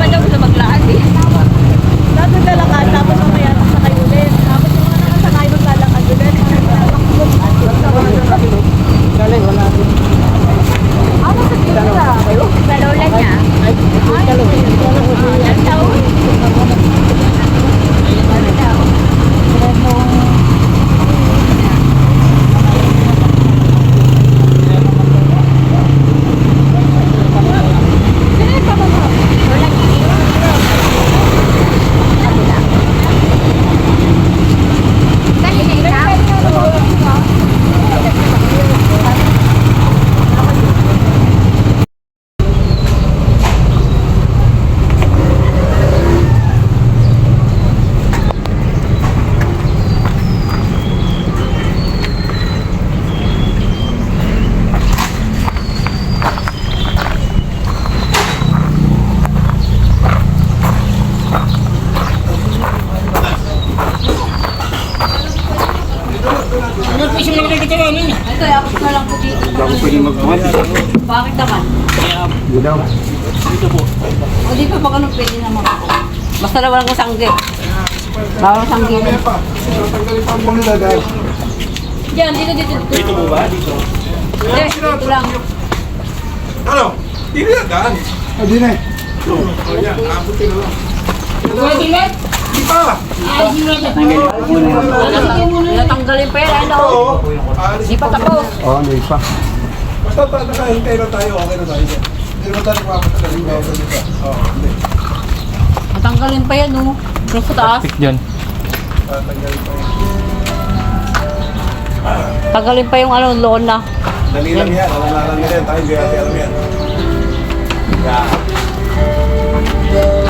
搬家 Kasi malaki katawan eh. Ito, yapos na lang po dito. Hindi ako pwede magbuhat. Bakit naman? Hindi daw. O di pa ba ganun pwede naman ako? Basta na walang sanggit. Bawal sanggit. Tanggalin pa ang mga dahil. Diyan, dito, dito. Dito mo ba? Dito. Hindi, dito lang. Ano? Hindi na daan. O yan, abutin na lang. Pwede na? Natanggalin pa yan, ano? Di pa tapos. Oo, hindi pa. Basta pa nakahintay na tayo, okay na tayo. Hindi naman tayo magpapatagal yung bawal dito. Oo, hindi. Natanggalin pa yan, oh. Yung sa taas. Tatanggalin pa yun. Tanggalin pa yung ano, loon na. Dali lang yan, alam na lang yan. Tayo hindi natin alam yan. Yeah.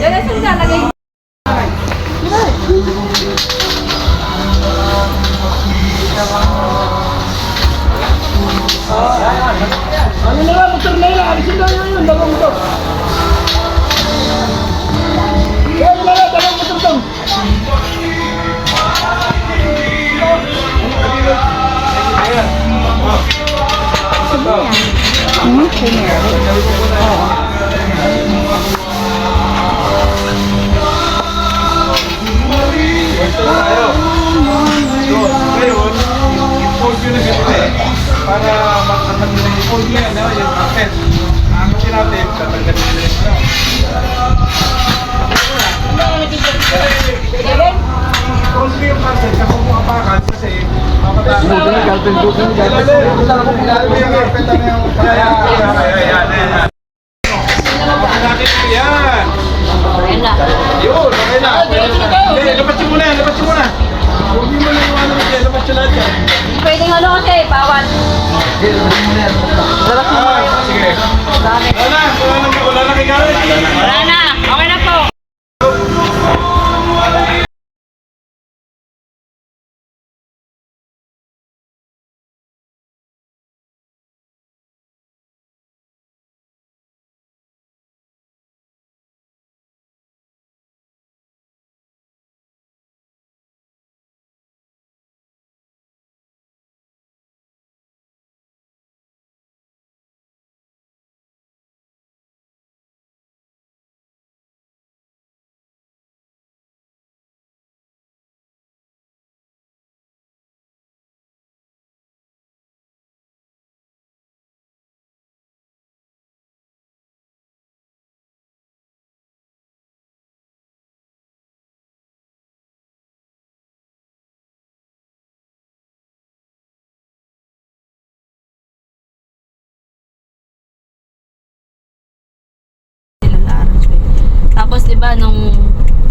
Yan ang saan lalagay. Na ganito eh. Para makatag na i-fold nyo yan, no? yung access. Ang kasi natin, tatanggalin nyo rin. I-fold nyo yung access, kasi kung apakan, kasi mapatakas. Pwedeng ano kasi, sige. Wala na, wala na. Wala na. Okay na 'di ba nung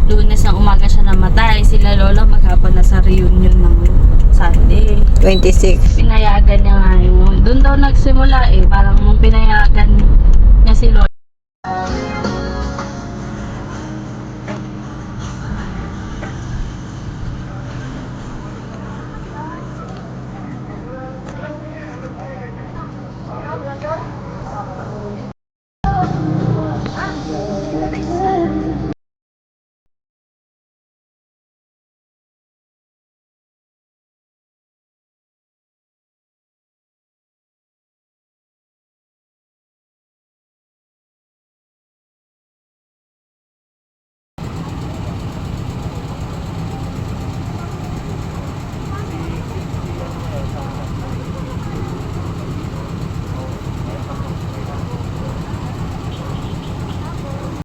Lunes ng umaga siya namatay, sila Lola maghapon na sa reunion ng Sunday. 26. Pinayagan niya nga yun. Doon daw nagsimula eh, parang nung pinayagan niya si Lola.